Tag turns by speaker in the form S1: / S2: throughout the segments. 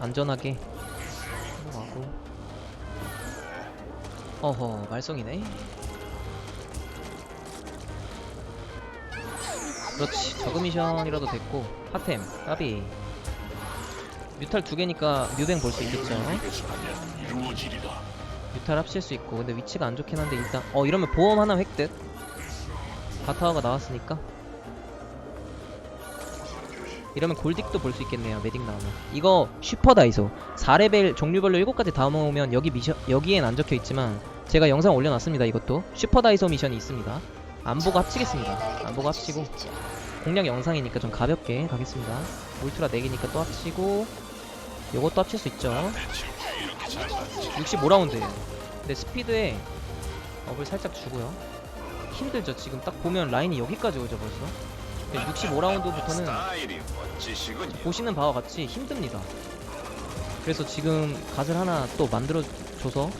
S1: 안전하게 넘어가고. 어허 말썽이네. 그렇지 저그 미션이라도 됐고. 핫템 까비. 뮤탈 두 개니까 뮤뱅 볼 수 있겠죠? 뮤탈 합칠 수 있고. 근데 위치가 안 좋긴 한데 일단 어 이러면 보험 하나 획득. 바타워가 나왔으니까 이러면 골딕도 볼 수 있겠네요 메딕 나오면. 이거 슈퍼 다이소. 4레벨 종류별로 7가지 다 모으면 여기 미션 여기엔 안 적혀 있지만 제가 영상 올려놨습니다 이것도. 슈퍼 다이소 미션이 있습니다. 안 보고 합치겠습니다. 안 보고 합치고. 공략 영상이니까 좀 가볍게 가겠습니다. 울트라 4개니까 또 합치고. 요것도 합칠 수 있죠. 65라운드에요 근데 스피드에 업을 살짝 주고요. 힘들죠 지금. 딱 보면 라인이 여기까지 오죠 벌써 65라운드부터는
S2: 스타일이 멋지시군요.
S1: 보시는 바와 같이 힘듭니다. 그래서 지금 갓을 하나 또 만들어줘서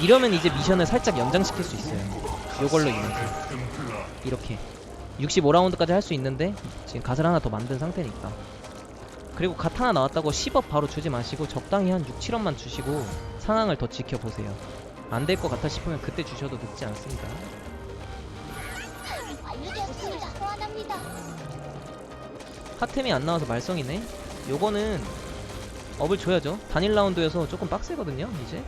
S1: 이러면 이제 미션을 살짝 연장시킬 수 있어요. 요걸로 인해서 이렇게 65라운드까지 할 수 있는데 지금 갓을 하나 더 만든 상태니까 그리고 갓 하나 나왔다고 10업 바로 주지 마시고 적당히 한 6, 7업만 주시고 상황을 더 지켜보세요. 안 될 것 같아 싶으면 그때 주셔도 늦지 않습니다. 핫템이 안 나와서 말썽이네. 요거는 업을 줘야죠. 단일 라운드여서 조금 빡세거든요. 이제.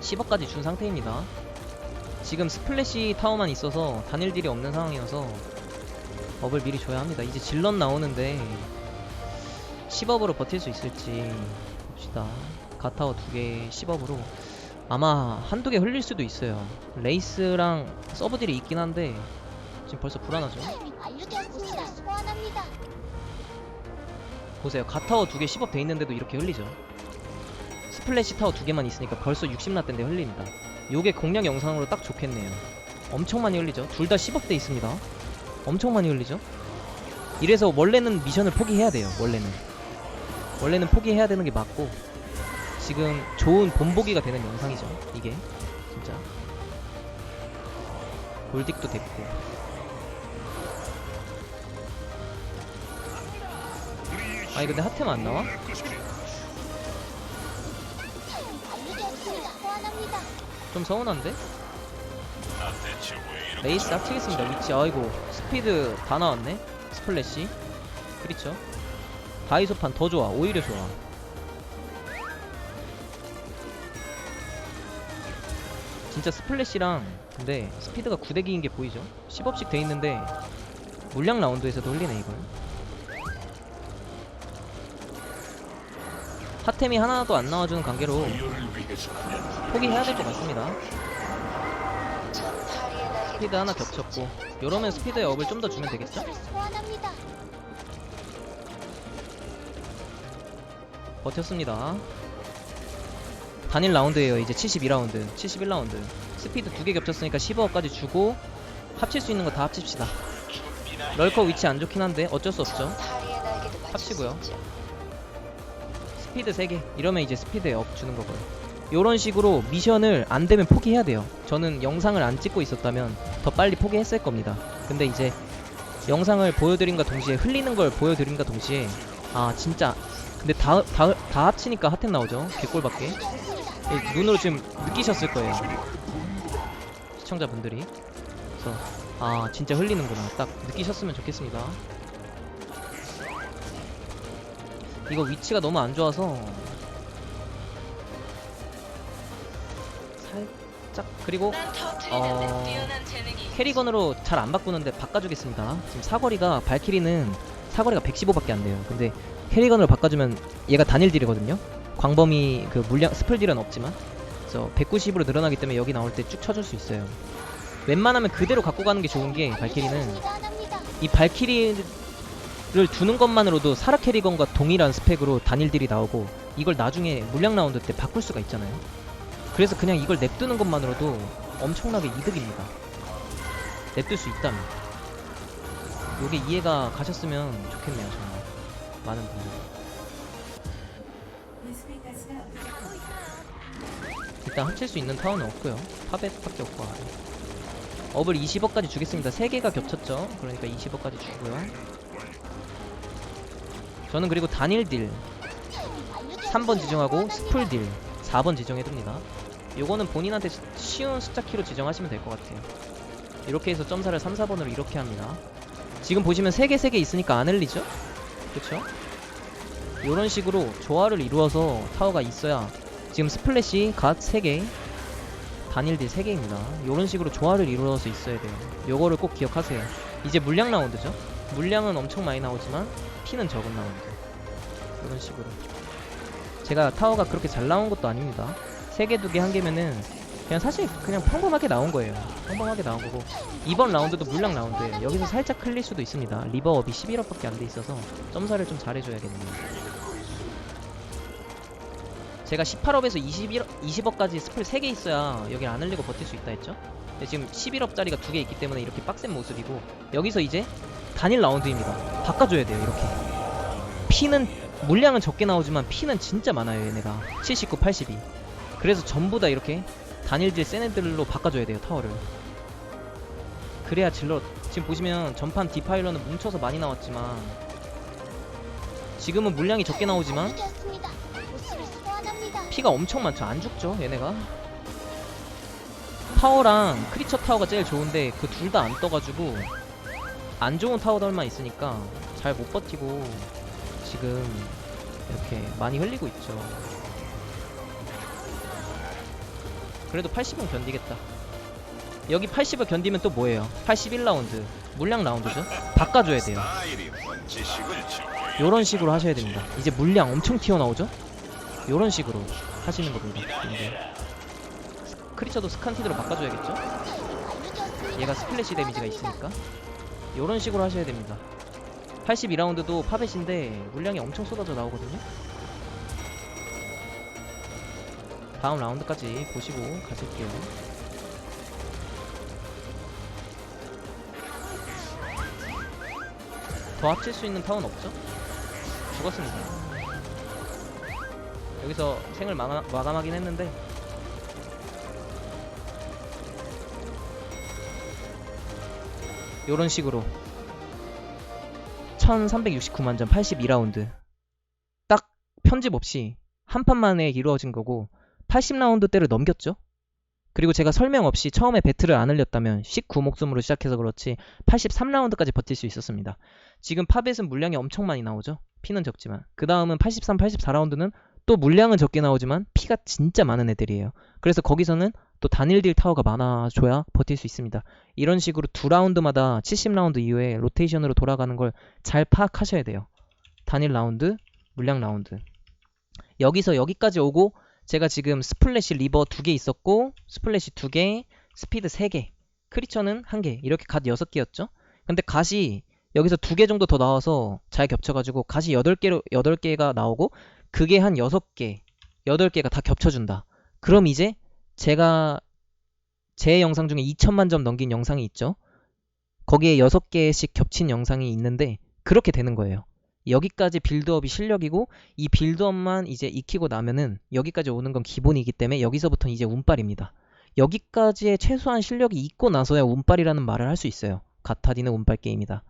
S1: (10억) 까지 준 상태입니다 지금 스플래시 타워만 있어서 단일 딜이 없는 상황이어서 업을 미리 줘야 합니다 이제 질럿 나오는데 10업으로 버틸 수 있을지 봅시다 가타워 두개 10업으로 아마 한두 개 흘릴 수도 있어요. 레이스랑 서브딜이 있긴 한데 지금 벌써 불안하죠. 보세요. 가타워 두 개 10업 돼 있는데도 이렇게 흘리죠. 스플래시 타워 두 개만 있으니까 벌써 60라떼인데 흘립니다. 요게 공략 영상으로 딱 좋겠네요. 엄청 많이 흘리죠. 둘 다 10업 돼 있습니다. 엄청 많이 흘리죠. 이래서 원래는 미션을 포기해야 돼요. 원래는. 원래는 포기해야 되는 게 맞고 지금 좋은 본보기가 되는 영상이죠. 이게 진짜. 골딕도 됐고. 아니 근데 핫템 안 나와? 좀 서운한데? 레이스 합치겠습니다 위치 아이고 스피드 다 나왔네 스플래시 그렇죠 다이소판 더 좋아 오히려 좋아 진짜 스플래시랑 근데 스피드가 9대기인 게 보이죠? 10업씩 돼 있는데 물량 라운드에서도 흘리네 이걸 핫템이 하나도 안 나와주는 관계로 포기해야 될 것 같습니다. 스피드 하나 겹쳤고 요러면 스피드에 업을 좀 더 주면 되겠죠? 버텼습니다 단일 라운드에요. 이제 72라운드 71라운드. 스피드 두 개 겹쳤으니까 15업까지 주고 합칠 수 있는 거 다 합칩시다. 럴커 위치 안 좋긴 한데 어쩔 수 없죠. 합치고요. 스피드 3개. 이러면 이제 스피드에 업 주는 거고요. 요런 식으로 미션을 안 되면 포기해야 돼요. 저는 영상을 안 찍고 있었다면 더 빨리 포기했을 겁니다. 근데 이제 영상을 보여드림과 동시에 흘리는 걸 보여드림과 동시에 아 진짜. 근데 다, 다, 다 합치니까 핫템 나오죠. 개꼴밖에. 예, 눈으로 지금 느끼셨을 거예요. 시청자분들이. 그래서 아 진짜 흘리는구나. 딱 느끼셨으면 좋겠습니다. 이거 위치가 너무 안 좋아서 살짝 그리고 어 캐리건으로 잘 안 바꾸는데 바꿔주겠습니다. 지금 사거리가 발키리는 사거리가 115밖에 안 돼요 근데 캐리건으로 바꿔주면 얘가 단일 딜이거든요 광범위 그 물량 스플 딜은 없지만 그래서 190으로 늘어나기 때문에 여기 나올 때 쭉 쳐줄 수 있어요 웬만하면 그대로 갖고 가는 게 좋은 게 발키리는. 이 발키리를 두는 것만으로도 사라 캐리건과 동일한 스펙으로 단일 딜이 나오고 이걸 나중에 물량 라운드 때 바꿀 수가 있잖아요. 그래서 그냥 이걸 냅두는 것만으로도 엄청나게 이득입니다. 냅둘 수 있다면. 요게 이해가 가셨으면 좋겠네요, 정말. 많은 분들이. 일단 합칠 수 있는 타워는 없고요. 파벳밖에 없고 아래. 업을 20억까지 주겠습니다 3개가 겹쳤죠 그러니까 20억까지 주고요 저는 그리고 단일 딜
S3: 타이밍 완료되었습니다.
S1: 3번 지정하고. 스풀 딜 4번 지정해둡니다 요거는 본인한테 시- 쉬운 숫자 키로 지정하시면 될 것 같아요 이렇게 해서 점사를 3, 4번으로 이렇게 합니다 지금 보시면 3개 3개 있으니까 안 흘리죠? 그쵸? 요런 식으로 조화를 이루어서 타워가 있어야 지금 스플래시 갓 3개 단일 딜 3개입니다. 요런 식으로 조화를 이루어서 있어야 돼요. 요거를 꼭 기억하세요. 이제 물량 라운드죠? 물량은 엄청 많이 나오지만 피는 적은 라운드. 이런 식으로. 제가 타워가 그렇게 잘 나온 것도 아닙니다. 3개, 2개, 1개면은 그냥 사실 그냥 평범하게 나온 거예요. 평범하게 나온 거고. 이번 라운드도 물량 라운드예요. 여기서 살짝 흘릴 수도 있습니다. 리버업이 11업밖에 안 돼 있어서 점사를 좀 잘해줘야겠네요. 제가 18업에서 21, 20업까지 스플 3개 있어야 여기 안 흘리고 버틸 수 있다 했죠? 근데 지금 11업짜리가 2개 있기 때문에 이렇게 빡센 모습이고 여기서 이제 단일 라운드입니다. 바꿔줘야 돼요 이렇게. 피는 물량은 적게 나오지만 피는 진짜 많아요 얘네가. 79, 82 그래서 전부 다 이렇게 단일질 센 애들로 바꿔줘야 돼요 타워를. 그래야 질러 지금 보시면 전판 디파일러는 뭉쳐서 많이 나왔지만 지금은 물량이 적게 나오지만. 피가 엄청 많죠. 안 죽죠 얘네가. 타워랑 크리처 타워가 제일 좋은데 그 둘 다 안 떠가지고 안 좋은 타워들만 있으니까 잘 못 버티고 지금 이렇게 많이 흘리고 있죠 그래도 80은 견디겠다 여기 80을 견디면 또 뭐예요 81라운드 물량 라운드죠 바꿔줘야 돼요. 요런 식으로 하셔야 됩니다. 이제 물량 엄청 튀어나오죠? 요런 식으로 하시는 겁니다. 이제. 크리처도 스칸티드로 바꿔줘야겠죠? 얘가 스플래시 데미지가. 있으니까. 요런 식으로 하셔야 됩니다. 82라운드도 파벳인데 물량이 엄청 쏟아져 나오거든요? 다음 라운드까지 보시고 가실게요. 더 합칠 수 있는 타운 없죠? 죽었습니다. 여기서 생을 마가, 마감하긴 했는데 요런 식으로 1369만 점 82라운드 딱 편집 없이 한 판 만에 이루어진 거고 80라운드 때를 넘겼죠. 그리고 제가 설명 없이 처음에 배틀을 안 흘렸다면 19목숨으로 시작해서 그렇지 83라운드까지 버틸 수 있었습니다. 지금 파벳은 물량이 엄청 많이 나오죠. 피는 적지만. 그 다음은 83, 84라운드는 또 물량은 적게 나오지만 피가 진짜 많은 애들이에요. 그래서 거기서는 또 단일 딜 타워가 많아줘야 버틸 수 있습니다. 이런 식으로 두 라운드마다 70라운드 이후에 로테이션으로 돌아가는 걸 잘 파악하셔야 돼요. 단일 라운드, 물량 라운드. 여기서 여기까지 오고 제가 지금 스플래시 리버 두 개 있었고 스플래시 두 개, 스피드 세 개, 크리처는 한 개. 이렇게 갓 여섯 개였죠. 근데 갓이 여기서 두 개 정도 더 나와서 잘 겹쳐가지고 갓이 여덟 개로 여덟 개가 나오고 그게 한 여섯 개, 여덟 개가 다 겹쳐준다. 그럼 이제 제가 제 영상 중에 2천만 점 넘긴 영상이 있죠. 거기에 6개씩 겹친 영상이 있는데 그렇게 되는 거예요. 여기까지 빌드업이 실력이고 이 빌드업만 이제 익히고 나면은 여기까지 오는 건 기본이기 때문에 여기서부터는 이제 운빨입니다. 여기까지의 최소한 실력이 있고 나서야 운빨이라는 말을 할 수 있어요. 가타디는 운빨 게임이다.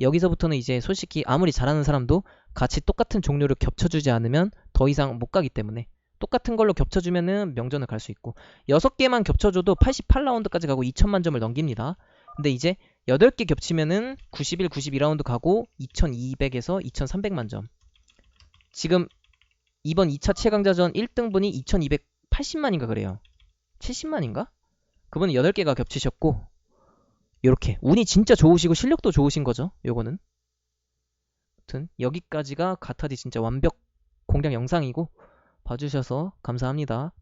S1: 여기서부터는 이제 솔직히 아무리 잘하는 사람도 같이 똑같은 종류를 겹쳐주지 않으면 더 이상 못 가기 때문에 똑같은 걸로 겹쳐주면은 명전을 갈 수 있고 6개만 겹쳐줘도 88라운드까지 가고 2천만 점을 넘깁니다. 근데 이제 8개 겹치면은 91, 92라운드 가고 2200에서 2300만 점. 지금 이번 2차 최강자전 1등분이 2280만인가 그래요. 70만인가? 그분은 8개가 겹치셨고 요렇게 운이 진짜 좋으시고 실력도 좋으신 거죠. 요거는. 아무튼 여기까지가 가타디 진짜 완벽 공략 영상이고 봐주셔서 감사합니다.